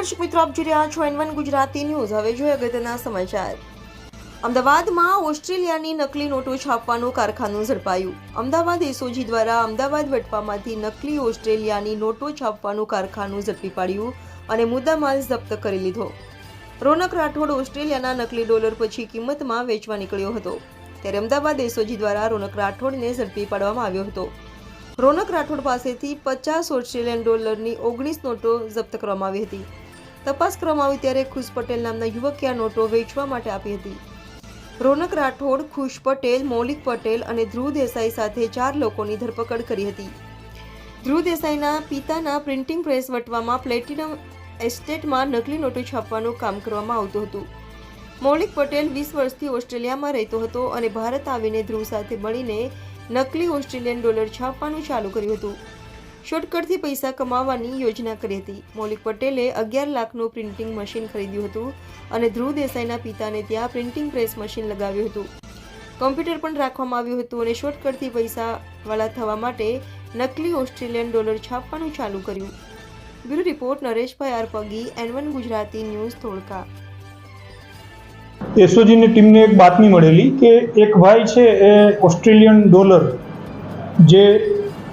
દર્શક મિત્રો, આપ જોઈ રહ્યા છો એન ગુજરાતી ન્યૂઝ. હવે જોઈએ અગત્યના સમાચાર. અમદાવાદમાં ઓસ્ટ્રેલિયાની નકલી નોટો છાપવાનું કારખાનું ઝડપાયું. અમદાવાદ એસઓજી દ્વારા અમદાવાદ વટવામાંથી નકલી ઓસ્ટ્રેલિયાની નોટો છાપવાનું કારખાનું ઝડપી પાડ્યું અને મુદ્દામાલ જપ્ત કરી લીધો. રોનક રાઠોડ ઓસ્ટ્રેલિયાના નકલી ડોલર પછી કિંમતમાં વેચવા નીકળ્યો હતો. ત્યારે અમદાવાદ એસઓજી દ્વારા રોનક રાઠોડને ઝડપી પાડવામાં આવ્યો હતો. રોનક રાઠોડ પાસેથી પચાસ ઓસ્ટ્રેલિયન ડોલરની ઓગણીસ નોટો જપ્ત કરવામાં આવી હતી. તપાસ કરવામાં આવી ત્યારે ખુશ પટેલ નામના યુવકે આ નોટો વેચવા માટે આપી હતી. રોનક રાઠોડ, ખુશ પટેલ, મૌલિક પટેલ અને ધ્રુવ દેસાઈ સાથે ચાર લોકોની ધરપકડ કરી હતી. ધ્રુવ દેસાઈના પિતાના પ્રિન્ટિંગ પ્રેસ વટવામાં પ્લેટિનમ એસ્ટેટમાં નકલી નોટો છાપવાનું કામ કરવામાં આવતું હતું. મૌલિક પટેલ વીસ વર્ષથી ઓસ્ટ્રેલિયામાં રહેતો હતો અને ભારત આવીને ધ્રુવ સાથે મળીને નકલી ઓસ્ટ્રેલિયન ડોલર છાપવાનું ચાલુ કર્યું હતું. શોર્ટકટથી પૈસા કમાવાની યોજના કરી હતી. મૌલિક પટેલે અગિયાર લાખનું પ્રિન્ટિંગ મશીન ખરીદ્યું હતું અને ધ્રુવ દેસાઈના પિતાને ત્યાં પ્રિન્ટિંગ પ્રેસ મશીન લગાવ્યું હતું. કોમ્પ્યુટર પણ રાખવામાં આવ્યું હતું અને શોર્ટકટથી પૈસાવાળા થવા માટે નકલી ઓસ્ટ્રેલિયન ડોલર છાપવાનું ચાલુ કર્યું. Bureau report, Nareshbhai R Pagi N Gujarati news Dholka. એસઓજીની ટીમને એક બાતમી મળેલી કે એક ભાઈ છે એ ઓસ્ટ્રેલિયન ડોલર જે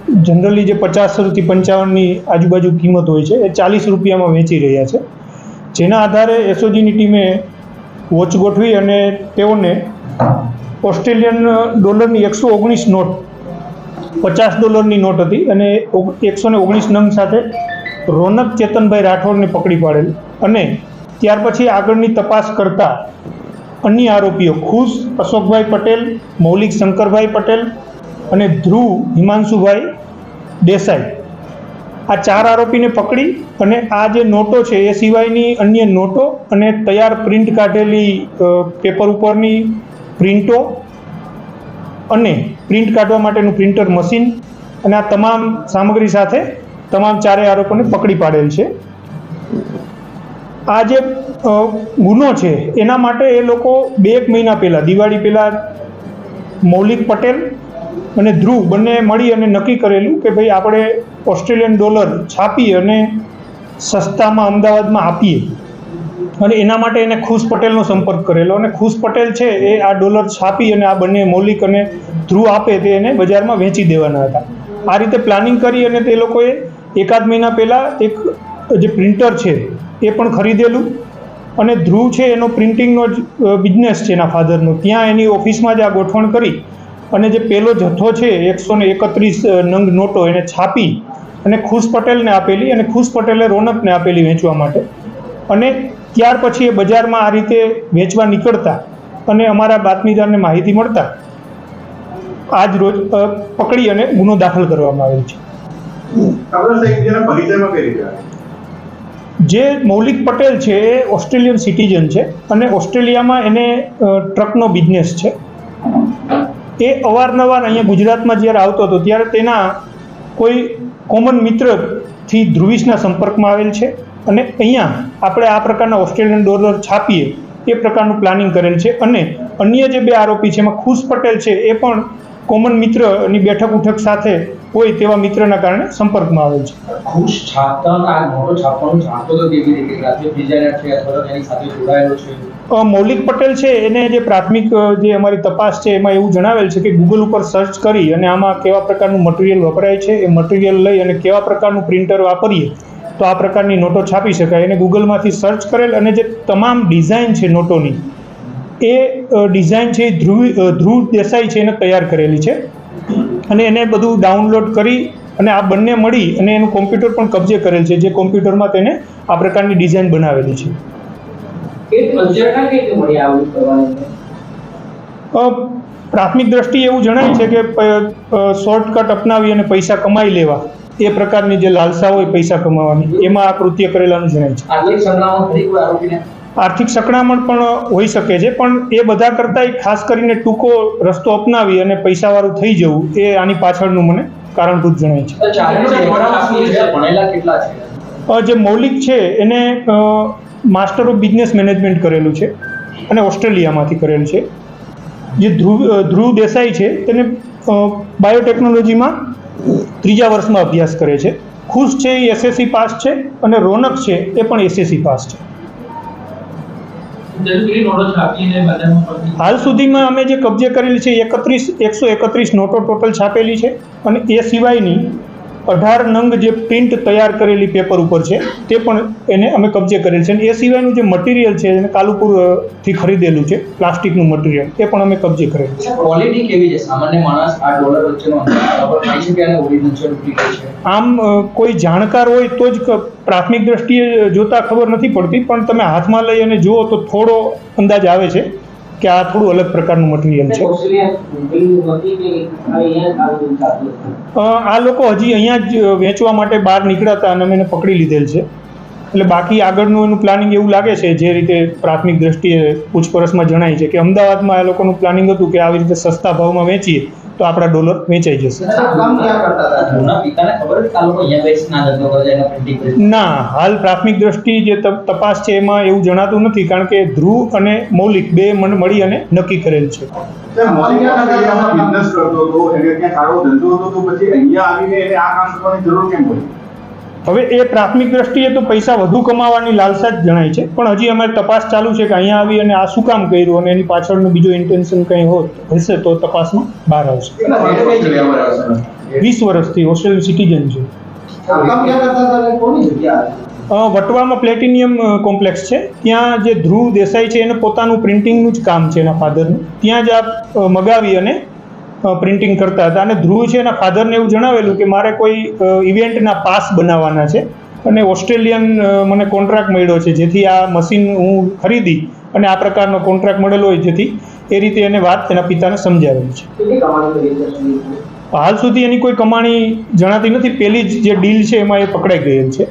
જનરલી જે પચાસથી પંચાવનની આજુબાજુ કિંમત હોય છે, એ ચાલીસ રૂપિયામાં વેચી રહ્યા છે. જેના આધારે એસઓજીની ટીમે વોચ ગોઠવી અને તેઓને ઓસ્ટ્રેલિયન ડોલરની એકસો ઓગણીસ નોટ, પચાસ ડોલરની નોટ હતી અને એકસો ને ઓગણીસ નંગ સાથે રોનક ચેતનભાઈ રાઠોડને પકડી પાડેલ. અને ત્યાર પછી આગળની તપાસ કરતા અન્ય આરોપીઓ ખુશ, અશોકભાઈ પટેલ, મૌલિક શંકરભાઈ પટેલ અને ધ્રુવ હિમાંશુભાઈ દેસાઈ. આ ચાર આરોપીને પકડી અને આ જે નોટો છે, એ સિવાયની અન્ય નોટો અને તૈયાર પ્રિન્ટ કાઢેલી પેપર ઉપરની પ્રિન્ટો અને પ્રિન્ટ કાઢવા માટેનું પ્રિન્ટર મશીન અને આ તમામ સામગ્રી સાથે તમામ ચારેય આરોપોને પકડી પાડેલ છે. આ જે ગુનો છે, એના માટે એ લોકો બે એક મહિના પહેલાં, દિવાળી પહેલાં મૌલિક પટેલ અને ધ્રુવ બંને મળી અને નક્કી કરેલું કે ભાઈ આપણે ઓસ્ટ્રેલિયન ડોલર છાપી અને સસ્તામાં અમદાવાદમાં આપીએ. અને એના માટે એને ખુશ પટેલનો સંપર્ક કરેલો. અને ખુશ પટેલ છે એ આ ડોલર છાપી અને આ બંને મૌલિક અને ધ્રુવ આપે તે એને બજારમાં વેચી દેવાના હતા. આ રીતે પ્લાનિંગ કરી અને તે લોકોએ એકાદ મહિના પહેલાં એક જે પ્રિન્ટર છે એ પણ ખરીદેલું. અને ધ્રુવ છે એનો પ્રિન્ટિંગનો જ બિઝનેસ છે એના ફાધરનો ત્યાં એની ઓફિસમાં જ આ ગોઠવણ કરી અને જે પહેલો જથ્થો છે એકસો ને એકત્રીસ નંગ નોટો એને છાપી અને ખુશ પટેલને આપેલી અને ખુશ પટેલે રોનકને આપેલી વેચવા માટે. અને ત્યાર પછી એ બજારમાં આ રીતે વેચવા નીકળતા અને અમારા બાતમીદારને માહિતી મળતા આજ રોજ પકડી અને ગુનો દાખલ કરવામાં આવેલ છે? જે મૌલિક પટેલ છે એ ઓસ્ટ્રેલિયન સિટીઝન છે અને ઓસ્ટ્રેલિયામાં એને ટ્રકનો બિઝનેસ છે. એ અવારનવાર અહીંયા ગુજરાતમાં જ્યારે આવતો હતો, ત્યારે તેના કોઈ કોમન મિત્રથી ધ્રુવીશના સંપર્કમાં આવેલ છે અને અહીંયા આપણે આ પ્રકારના ઓસ્ટ્રેલિયન ડોલર છાપીએ એ પ્રકારનું પ્લાનિંગ કરેલ છે અને અન્ય જે બે આરોપી છે, એમાં ખુશ પટેલ છે, એ પણ કોમન મિત્રની બેઠક ઉઠક સાથે હોય તેવા મિત્રના કારણે સંપર્કમાં આવે છે. ખુશ છાપતા આ મોટો છાપવાનું જાણતો તો કેવી રીતે ગ્રાફિક ડિઝાઇનર છે અથવા એની સાથે જોડાયેલો છે? મૌલિક પટેલ છે એને જે પ્રાથમિક જે અમારી તપાસ છે એમાં એવું જણાવેલ છે કે ગૂગલ ઉપર સર્ચ કરી અને આમાં કેવા પ્રકારનું મટીરિયલ વપરાય છે એ મટીરિયલ લઈ અને કેવા પ્રકારનું પ્રિન્ટર વાપરીએ તો આ પ્રકારની નોટો છાપી શકાય. એને ગૂગલમાંથી સર્ચ કરેલ અને જે તમામ ડિઝાઇન છે નોટોની એ ડિઝાઇન છે એ ધ્રુવ ધ્રુવ દેસાઈ છે એને તૈયાર કરેલી છે. અને એને બધું ડાઉનલોડ કરી અને આ બંને મળી અને એનું કોમ્પ્યુટર પણ કબજે કરેલ છે જે કોમ્પ્યુટરમાં તેને આ પ્રકારની ડિઝાઇન બનાવેલી છે. પ્રાથમિક દ્રષ્ટિએ એવું જણાય છે કે શોર્ટકટ અપનાવી અને પૈસા કમાઈ લેવા. એ પ્રકારની જે લાલસા હોય પૈસા કમાવાની એમાં આ કૃત્ય કરેલાનું જણાય છે. આર્થિક સંકળામણ પણ હોઈ શકે છે પણ એ બધા કરતાંય ખાસ કરીને ટૂંકો રસ્તો અપનાવી અને પૈસાવાળું થઈ જવું એ આની પાછળનું મને કારણભૂત જણાય છે. જે મૌલિક છે એને માસ્ટર ઓફ બિઝનેસ મેનેજમેન્ટ કરેલું છે અને ઓસ્ટ્રેલિયામાંથી કરેલું છે. જે ધ્રુવ ધ્રુવ દેસાઈ છે તેને બાયોટેકનોલોજીમાં ત્રીજા વર્ષમાં અભ્યાસ કરે છે. ખુશ છે એ એસએસસી પાસ છે અને રોનક છે એ પણ એસએસસી પાસ છે. હાલ સુધીમાં અમે જે કબજે કરેલી છે એકત્રીસ, એકસો એકત્રીસ નોટો ટોટલ છાપેલી છે અને એ સિવાયની અઢાર નંગ જે પ્રિન્ટ તૈયાર કરેલી પેપર ઉપર છે તે પણ એને અમે કબજે કરેલ છે. અને એ સિવાયનું જે મટીરિયલ છે એને કાલુપુરથી ખરીદેલું છે પ્લાસ્ટિકનું મટીરિયલ એ પણ અમે કબજે કરેલું છે. ક્વોલિટી કેવી છે? સામાન્ય માણસ આ ડોલર વચ્ચેનો આમ કોઈ જાણકાર હોય તો જ પ્રાથમિક દ્રષ્ટિએ જોતા ખબર નથી પડતી પણ તમે હાથમાં લઈ અને જુઓ તો થોડો અંદાજ આવે છે. કે આ થોડું અલગ પ્રકારનું મટીરિયલ છે. આ લોકો હજી અહીંયા જ વેચવા માટે બહાર નીકળ્યા હતા અને અમે પકડી લીધેલ છે. એટલે બાકી આગળનું એનું પ્લાનિંગ એવું લાગે છે, જે રીતે પ્રાથમિક દ્રષ્ટિએ પૂછપરછમાં જણાય છે કે અમદાવાદમાં આ લોકોનું પ્લાનિંગ હતું કે આવી રીતે સસ્તા ભાવમાં વેચીએ. તો આપણા ડોલર વેચાઈ જશે. ના હાલ પ્રાથમિક દ્રષ્ટિ જે તપાસ છે એમાં એવું જણાતું નથી કારણ કે ધ્રુવ અને મૌલિક બે મન- મળી અને નક્કી કરેલ છે. મૌલિક બિઝનેસ કરતો હતો એને ત્યાં સારો ધંધો હતો તો પછી અહીંયા આવીને એને આ કામ કરવાની જરૂર કેમ પડી? હવે એ પ્રાથમિક દ્રષ્ટિએ તો પૈસા વધુ કમાવાની લાલસા જ જણાય છે. પણ હજી અમારે તપાસ ચાલુ છે કે અહીંયા આવી અને આ શું કામ કર્યું અને એની પાછળનું બીજું ઇન્ટેન્શન કંઈ હોત હશે તો તપાસમાં બહાર આવશે. વીસ વર્ષથી ઓસ્ટ્રેલિયન સિટીઝન છે. વટવામાં પ્લેટિનિયમ કોમ્પ્લેક્સ છે. ત્યાં જે ધ્રુવ દેસાઈ છે એને પોતાનું પ્રિન્ટિંગનું જ કામ છે એના ફાધરનું. ત્યાં જ આ મગાવી અને પ્રિન્ટિંગ કરતા હતા. અને ધ્રુવ છે એના ફાધરને એવું જણાવેલું કે મારે કોઈ ઇવેન્ટના પાસ બનાવવાના છે. અને ઓસ્ટ્રેલિયન મને કોન્ટ્રાક્ટ મળ્યો છે જેથી આ મશીન હું ખરીદી અને આ પ્રકારનો કોન્ટ્રાક્ટ મળેલો હોય જેથી એ રીતે એને વાત એના પિતાને સમજાવેલી છે. હાલ સુધી એની કોઈ કમાણી જણાતી નથી. પહેલી જ જે ડીલ છે એમાં એ પકડાઈ ગયેલ છે.